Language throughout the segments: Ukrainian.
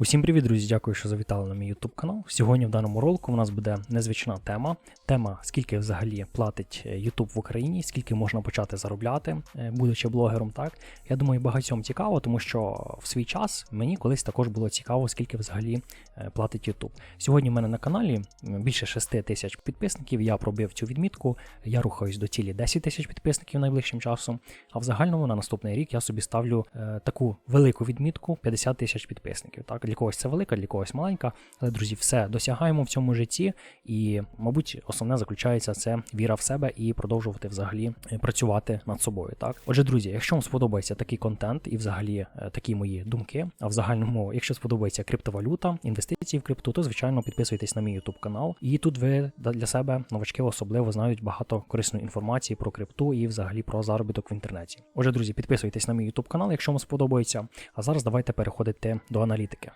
Усім привіт, друзі! Дякую, що завітали на мій YouTube канал. Сьогодні в даному ролику у нас буде незвична тема. Тема, скільки взагалі платить е, YouTube в Україні, скільки можна почати заробляти, е, будучи блогером. Так я думаю, багатьом цікаво, тому що в свій час мені колись також було цікаво, скільки взагалі е, платить YouTube. Сьогодні в мене на каналі більше 6 тисяч підписників. Я пробив цю відмітку. Я рухаюсь до цілі 10 тисяч підписників найближчим часом. А в загальному на наступний рік я собі ставлю таку велику відмітку 50 тисяч підписників. Так, для когось це велика, для когось маленька. Але друзі, все досягаємо в цьому житті, і, мабуть, основне заключається це віра в себе і продовжувати взагалі е, працювати над собою. Так, отже, друзі, якщо вам сподобається такий контент і взагалі е, такі мої думки, а в загальному, якщо сподобається криптовалюта, інвестиції в крипту, то звичайно підписуйтесь на мій YouTube канал. І тут ви для себе новачки особливо знають багато корисної інформації про крипту і взагалі про заробіток в інтернеті. Отже, друзі, підписуйтесь на мій YouTube канал, якщо вам сподобається. А зараз давайте переходити до аналітики.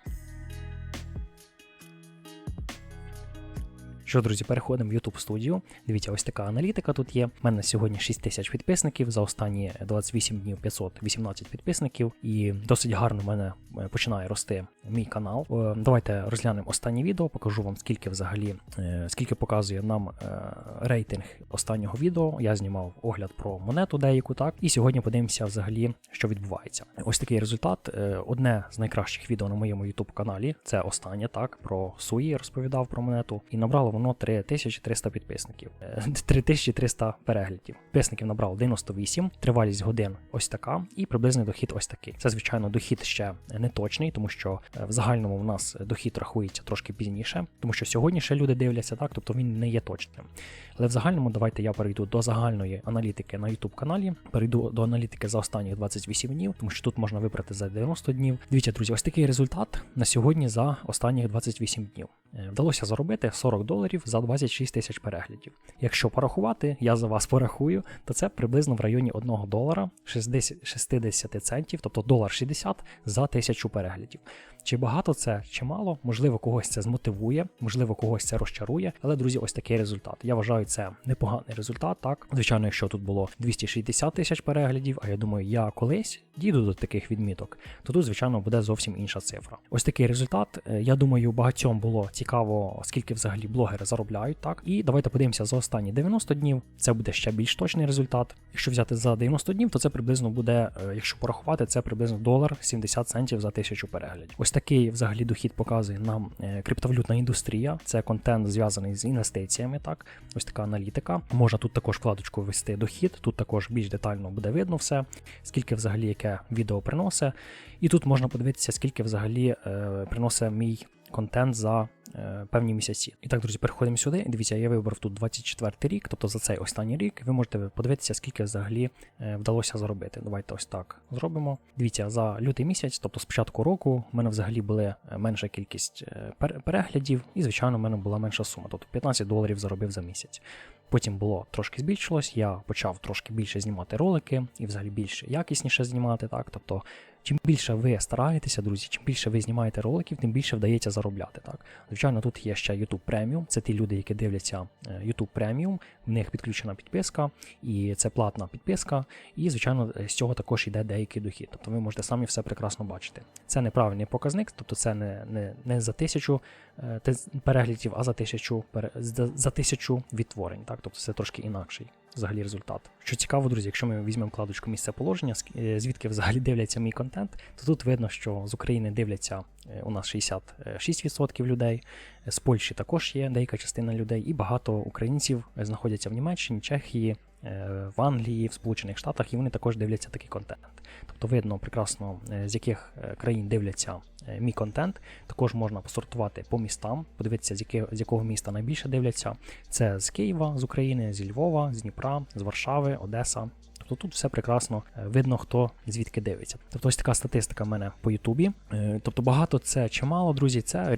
Що, друзі, переходимо в YouTube студію. Дивіться, ось така аналітика тут є. У мене сьогодні 6 тисяч підписників. За останні 28 днів 518 підписників. І досить гарно в мене е, починає рости мій канал. Е, Давайте розглянемо останнє відео, покажу вам, скільки взагалі, е, скільки показує нам рейтинг останнього відео. Я знімав огляд про монету деяку, так. І сьогодні подивимося взагалі, що відбувається. Ось такий результат. Одне з найкращих відео на моєму YouTube каналі. Це останнє, так, про Суї розповідав про монету. І набрало воно 3300 підписників. Е, 3300 переглядів. Підписників набрало 98, тривалість годин ось така, і приблизний дохід ось такий. Це, звичайно, дохід ще не точний, тому що е, в загальному в нас дохід рахується трошки пізніше, тому що сьогодні ще люди дивляться, так, тобто він не є точним. Але в загальному давайте я перейду до загальної аналітики на YouTube каналі. Перейду до аналітики за останні 28 днів, тому що тут можна вибрати за 90 днів. Дивіться, друзі, ось такий результат на сьогодні за останні 28 днів. Е, Вдалося заробити 40 доларів за 26 тисяч переглядів. Якщо порахувати, я за вас порахую, то це приблизно в районі 1 долара 60, 60 центів, тобто долар 60 за тисячу переглядів. Чи багато це, чи мало, можливо, когось це змотивує, можливо, когось це розчарує. Але, друзі, ось такий результат. Я вважаю, це непоганий результат. Так, звичайно, якщо тут було 260 тисяч переглядів, а я думаю, я колись дійду до таких відміток, то тут, звичайно, буде зовсім інша цифра. Ось такий результат. Е, Я думаю, багатьом було цікаво, скільки взагалі блогери заробляють. Так, і давайте подивимося за останні 90 днів. Це буде ще більш точний результат. Якщо взяти за 90 днів, то це приблизно буде, е, якщо порахувати, це приблизно долар 70 центів за тисячу переглядів. Ось такий взагалі дохід показує нам е, криптовалютна індустрія. Це контент зв'язаний з інвестиціями. Так, ось така аналітика. Можна тут також вкладочку ввести дохід. Тут також більш детально буде видно все, скільки взагалі яке відео приносить. І тут можна подивитися, скільки взагалі е, приносить мій контент за певні місяці. І так, друзі, переходимо сюди. Дивіться, я вибрав тут 24 рік, тобто за цей останній рік ви можете подивитися, скільки взагалі е, вдалося заробити. Давайте ось так зробимо. Дивіться, за лютий місяць, тобто з початку року, в мене взагалі були е, менша кількість е, переглядів, і, звичайно, в мене була менша сума, тобто 15 доларів заробив за місяць. Потім було трошки збільшилось, я почав трошки більше знімати ролики і взагалі більш якісніше знімати. Так, тобто, чим більше ви стараєтеся, друзі, чим більше ви знімаєте роликів, тим більше вдається заробляти. Так, звичайно, тут є ще YouTube Premium. Це ті люди, які дивляться е, YouTube Premium, в них підключена підписка, і це платна підписка. І, звичайно, з цього також йде деякий дохід. Тобто ви можете самі все прекрасно бачити. Це неправильний показник, тобто це не, не, не за тисячу переглядів, а за тисячу за, тисячу відтворень. Так, тобто це трошки інакший взагалі результат. Що цікаво, друзі, якщо ми візьмемо вкладочку місце положення, е, звідки взагалі дивляться мій контент, то тут видно, що з України дивляться е, у нас 66% людей, е, з Польщі також є деяка частина людей, і багато українців е, знаходяться в Німеччині, Чехії, е, в Англії, в Сполучених Штатах, і вони також дивляться такий контент. Тобто видно прекрасно, е, з яких е, країн дивляться е, мій контент. Також можна посортувати по містам, подивитися, з, яке, з якого міста найбільше дивляться. Це з Києва, з України, зі Львова, з Дніпра, з Варшави, Одеса. Тобто тут все прекрасно е, видно, хто звідки дивиться. Тобто ось така статистика в мене по Ютубі. Е, Тобто багато це чи мало, друзі, це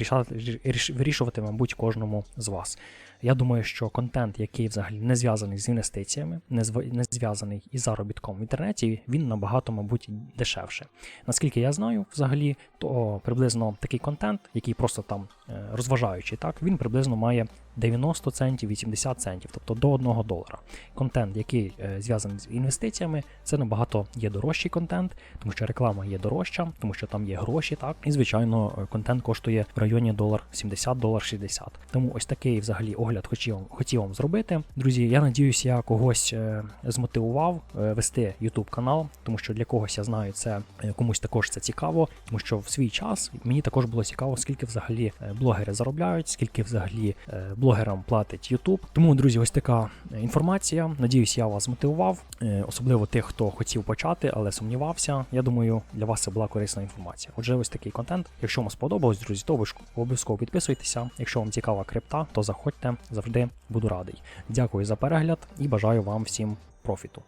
вирішувати, мабуть, кожному з вас. Я думаю, що контент, який взагалі не зв'язаний з інвестиціями, не зв'язаний із заробітком в інтернеті, він набагато, мабуть, дешевше. Наскільки я знаю, взагалі, то приблизно такий контент, який просто там е, розважаючий, так, він приблизно має 90 центів, 80 центів, тобто до 1 долара. Контент, який е, зв'язаний з інвестиціями, це набагато є дорожчий контент, тому що реклама є дорожча, тому що там є гроші, так і звичайно, е, контент коштує в районі долар 70, долар 60. Тому ось такий взагалі огляд хотів, хотів вам зробити. Друзі, я надіюсь, я когось е, змотивував вести YouTube канал, тому що для когось я знаю, це комусь також це цікаво, тому що в свій час мені також було цікаво, скільки взагалі блогери заробляють, скільки взагалі е, блогерам платить YouTube. Тому, друзі, ось така е, інформація. Надіюсь, я вас змотивував, е, особливо тих, хто хотів почати, але сумнівався. Я думаю, для вас це була корисна інформація. Отже, ось такий контент. Якщо вам сподобалось, друзі, то обов'язково- обов'язково підписуйтеся. Якщо вам цікава крипта, то заходьте, завжди буду радий. Дякую за перегляд і бажаю вам всім профіту.